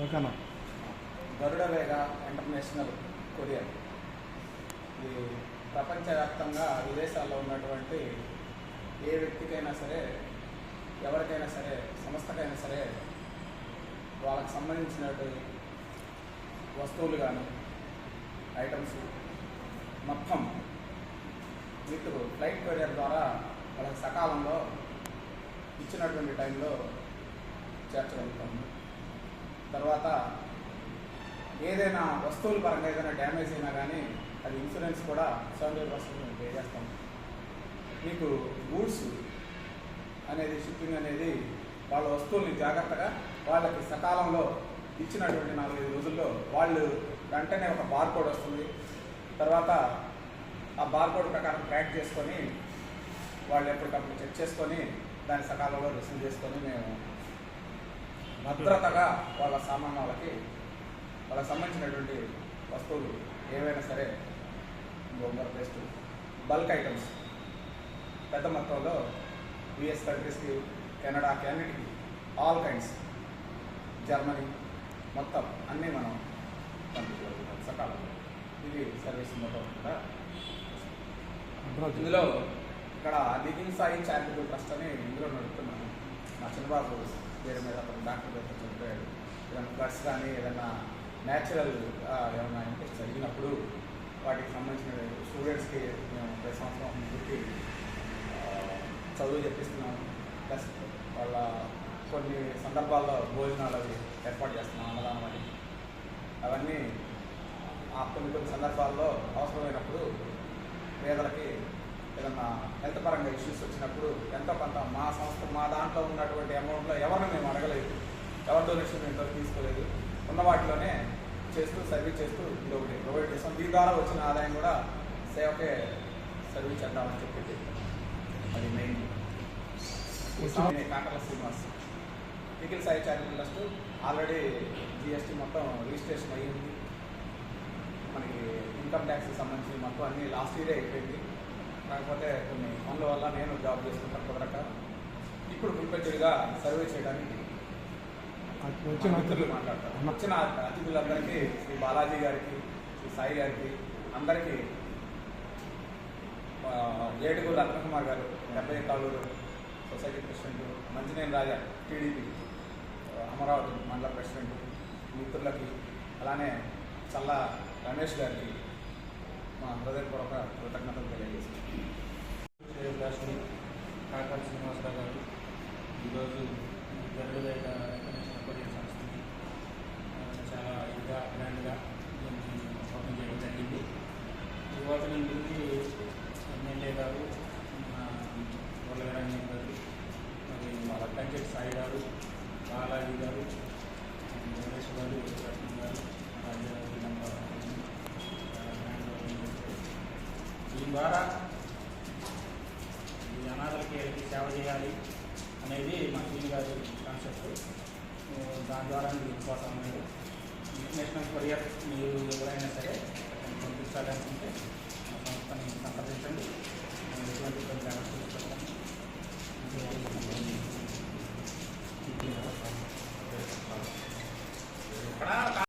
ఓకేనా? గరుడ వేగ international courier. ఇది ప్రపంచవ్యాప్తంగా విదేశాల్లో ఉన్నటువంటి ఏ వ్యక్తికైనా సరే ఎవరికైనా సరే సంస్థకైనా సరే వాళ్ళకి సంబంధించినటువంటి వస్తువులు కానీ ఐటమ్స్ మొత్తం మీకు ఫ్లైట్ కొరియర్ ద్వారా వాళ్ళకి సకాలంలో ఇచ్చినటువంటి టైంలో చేర్చగలుగుతాము. తర్వాత ఏదైనా వస్తువుల పరంగా ఏదైనా డ్యామేజ్ అయినా కానీ అది ఇన్సూరెన్స్ కూడా సెవెంటీ పర్సెంట్ మేము పే చేస్తాం. మీకు గూడ్స్ అనేది షిప్పింగ్ అనేది వాళ్ళ వస్తువుల్ని జాగ్రత్తగా వాళ్ళకి సకాలంలో ఇచ్చినటువంటి నాలుగైదు రోజుల్లో వాళ్ళు వెంటనే ఒక బార్కోడ్ వస్తుంది. తర్వాత ఆ బార్కోడ్ ప్రకారం ట్రాక్ చేసుకొని వాళ్ళు ఎప్పటికప్పుడు చెక్ చేసుకొని దాని సకాలంలో రిసీవ్ చేసుకొని మేము భద్రతగా వాళ్ళ సామాన్ వాళ్ళకి వాళ్ళకి సంబంధించినటువంటి వస్తువులు ఏవైనా సరే గోంగూర పేస్ట్ బల్క్ ఐటమ్స్. పెద్ద మొత్తంలో యుఎస్ కంట్రీస్కి కెనడా క్యానడికి ఆల్ కైండ్స్ జర్మనీ మొత్తం అన్నీ మనం పంపించగలుగుతాం సకాలంలో. ఇది సర్వీస్ మొత్తం కూడా. ఇందులో ఇక్కడ లివింగ్ సాయి చారిటబుల్ ట్రస్ట్ అని ఇందులో నడుపుతున్నాను. మా చిన్నబాబు పేరు మీద అతను డాక్టర్ పేరు చనిపోయాడు. ఏదైనా ఫ్లడ్స్ కానీ ఏదైనా న్యాచురల్ ఏమైనా ఇంట్రెస్ట్ జరిగినప్పుడు వాటికి సంబంధించిన స్టూడెంట్స్కి మేము ప్రతి సంవత్సరం ముందుకి చదువు చెప్పిస్తున్నాం ప్లస్ వాళ్ళ కొన్ని సందర్భాల్లో భోజనాలు అవి ఏర్పాటు చేస్తున్నాం అన్నదానం అని. అవన్నీ ఆ కొన్ని కొన్ని సందర్భాల్లో అవసరమైనప్పుడు పేదలకి పరంగా ఇష్యూస్ వచ్చినప్పుడు ఎంతో కొంత మా సంస్థ మా దాంట్లో ఉన్నటువంటి అమౌంట్లో ఎవరిని మేము అడగలేదు. ఎవరి డొనేషన్ మేము తీసుకోలేదు. ఉన్న వాటిలోనే చేస్తూ సర్వీస్ చేస్తూ ఇది ఒకటి ప్రొవైడ్ చేస్తాం. దీని ద్వారా వచ్చిన ఆదాయం కూడా సేవకే సర్వీస్ చేద్దామని చెప్పి అది main కాకల Srinivas. Nikhil Sai charitable trust already GST మొత్తం రిజిస్ట్రేషన్ అయ్యింది. మనకి ఇన్కమ్ ట్యాక్స్కి సంబంధించి మొత్తం అన్ని లాస్ట్ ఇయరే అయిపోయింది. కాకపోతే కొన్ని పనుల వల్ల నేను జాబ్ చేసుకుంటాను కుదరక ఇప్పుడు ఫుల్పెచ్చుడిగా సర్వే చేయడానికి వచ్చిన మిత్రులు మాట్లాడతారు వచ్చిన అతిథులందరికీ శ్రీ బాలాజీ గారికి శ్రీ సాయి గారికి అందరికీ ఏడుగురు రత్నకుమార్ గారు డెబ్బై Kaluru society president Manchineni Raja TDP Amaravati మండల ప్రెసిడెంట్ మిత్రులకి అలానే చల్ల రమేష్ గారికి హృదయపూర్వక కృతజ్ఞతలు తెలియజేస్తున్నాం కాకా శ్రీనివాసరావు గారు ఈరోజు గరుడ వేగ ఇంటర్నేషనల్ కొరియర్ సంస్థని చాలా ఇదిగా గ్రాండ్గా దీన్ని ఓపెన్ చేయడం జరిగింది. ఈ ఓపెనింగ్ గురించి ఎమ్మెల్యే గారు గొల్లగరాణి గారు మరి వాళ్ళ కంచెట్ సాయి గారు బాలాజీ గారు గణేష్ గారు రత్నం గారు రాజారావు వీళ్ళంతా చాలా గ్రాండ్గా ఓపెన్ చేశారు. దీని ద్వారా ఈ అనాథలకి సేవ చేయాలి అనేది మా సీని గారి కాన్సెప్ట్. దాని ద్వారా మీరు పోతాం మీరు ఇంటర్నేషనల్ కొరియర్ మీరు ఎవరైనా సరే పంపించాలనుకుంటే మా సంస్థని సంప్రదించండి. ఎటువంటి ఇబ్బంది లేకుండా